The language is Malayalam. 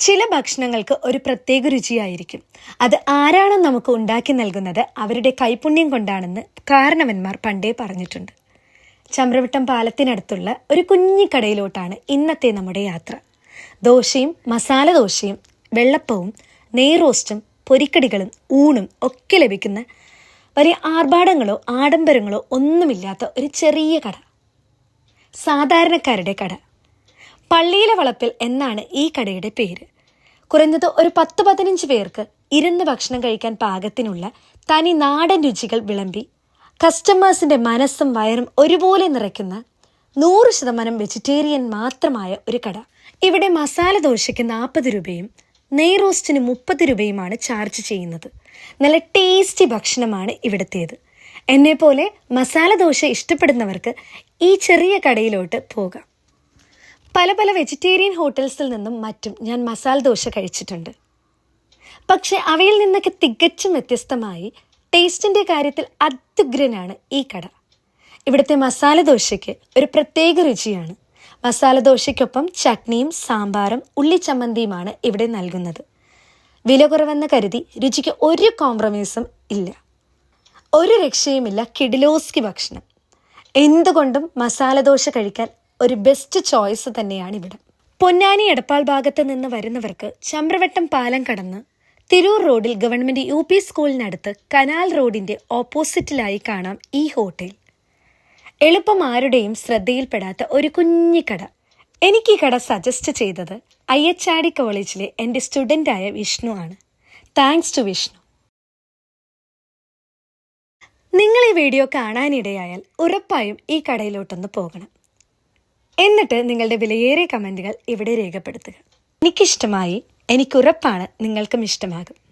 ചില ഭക്ഷണങ്ങൾക്ക് ഒരു പ്രത്യേക രുചിയായിരിക്കും. അത് ആരാണ് നമുക്ക് ഉണ്ടാക്കി നൽകുന്നത് അവരുടെ കൈപുണ്യം കൊണ്ടാണെന്ന് കാരണവന്മാർ പണ്ടേ പറഞ്ഞിട്ടുണ്ട്. ചമ്രവട്ടം പാലത്തിനടുത്തുള്ള ഒരു കുഞ്ഞിക്കടയിലോട്ടാണ് ഇന്നത്തെ നമ്മുടെ യാത്ര. ദോശയും മസാല ദോശയും വെള്ളപ്പവും നെയ്റോസ്റ്റും പൊരിക്കടികളും ഊണും ഒക്കെ ലഭിക്കുന്ന വലിയ ആർഭാടങ്ങളോ ആഡംബരങ്ങളോ ഒന്നുമില്ലാത്ത ഒരു ചെറിയ കട. സാധാരണക്കാരുടെ കട. പള്ളിയിലെ വളപ്പിൽ എന്നാണ് ഈ കടയുടെ പേര്. കുറഞ്ഞത് ഒരു പത്ത് പതിനഞ്ച് പേർക്ക് ഇരുന്ന് ഭക്ഷണം കഴിക്കാൻ പാകത്തിനുള്ള തനി നാടൻ രുചികൾ വിളമ്പി കസ്റ്റമേഴ്സിന്റെ മനസ്സും വയറും ഒരുപോലെ നിറയ്ക്കുന്ന നൂറ് ശതമാനം വെജിറ്റേറിയൻ മാത്രമായ ഒരു കട. ഇവിടെ മസാല ദോശയ്ക്ക് നാൽപ്പത് രൂപയും നെയ് റോസ്റ്റിന് മുപ്പത് രൂപയുമാണ് ചാർജ് ചെയ്യുന്നത്. നല്ല ടേസ്റ്റി ഭക്ഷണമാണ് ഇവിടത്തേത്. എന്നെപ്പോലെ മസാല ദോശ ഇഷ്ടപ്പെടുന്നവർക്ക് ഈ ചെറിയ കടയിലോട്ട് പോകാം. പല പല വെജിറ്റേറിയൻ ഹോട്ടൽസിൽ നിന്നും മറ്റും ഞാൻ മസാല ദോശ കഴിച്ചിട്ടുണ്ട്. പക്ഷെ അവയിൽ നിന്നൊക്കെ തികച്ചും വ്യത്യസ്തമായി ടേസ്റ്റിന്റെ കാര്യത്തിൽ അത്യുഗ്രനാണ് ഈ കട. ഇവിടുത്തെ മസാല ദോശയ്ക്ക് ഒരു പ്രത്യേക രുചിയാണ്. മസാല ദോശയ്ക്കൊപ്പം ചട്നിയും സാമ്പാറും ഉള്ളി ഉള്ളിച്ചമ്മന്തിയുമാണ് ഇവിടെ നൽകുന്നത്. വില കുറവെന്ന് കരുതി രുചിക്ക് ഒരു കോംപ്രമൈസും ഇല്ല. ഒരു രക്ഷയുമില്ല കിഡിലോസ്കി ഭക്ഷണം. എന്തുകൊണ്ടും മസാല ദോശ കഴിക്കാൻ ഒരു ബെസ്റ്റ് ചോയ്സ് തന്നെയാണ് ഇവിടെ. പൊന്നാനി എടപ്പാൾ ഭാഗത്ത് നിന്ന് വരുന്നവർക്ക് ചമ്രവട്ടം പാലം കടന്ന് തിരൂർ റോഡിൽ ഗവൺമെന്റ് യു പി സ്കൂളിനടുത്ത് കനാൽ റോഡിന്റെ ഓപ്പോസിറ്റിലായി കാണാം ഈ ഹോട്ടൽ എളുപ്പം ആരുടെയും ശ്രദ്ധയിൽപ്പെടാത്ത ഒരു കുഞ്ഞി കട. എനിക്ക് ഈ കട സജസ്റ്റ് ചെയ്തത് ഡി കോളേജിലെ എന്റെ സ്റ്റുഡന്റായ വിഷ്ണു ആണ്. Thanks to Vishnu. നിങ്ങൾ ഈ വീഡിയോ കാണാനിടയായാൽ ഉറപ്പായും ഈ കടയിലോട്ടൊന്ന് പോകണം. എന്നിട്ട് നിങ്ങളുടെ വിലയേറിയ കമന്റുകൾ ഇവിടെ രേഖപ്പെടുത്തുക. എനിക്കിഷ്ടമായി എനിക്കുറപ്പാണ് നിങ്ങൾക്കും ഇഷ്ടമാകും.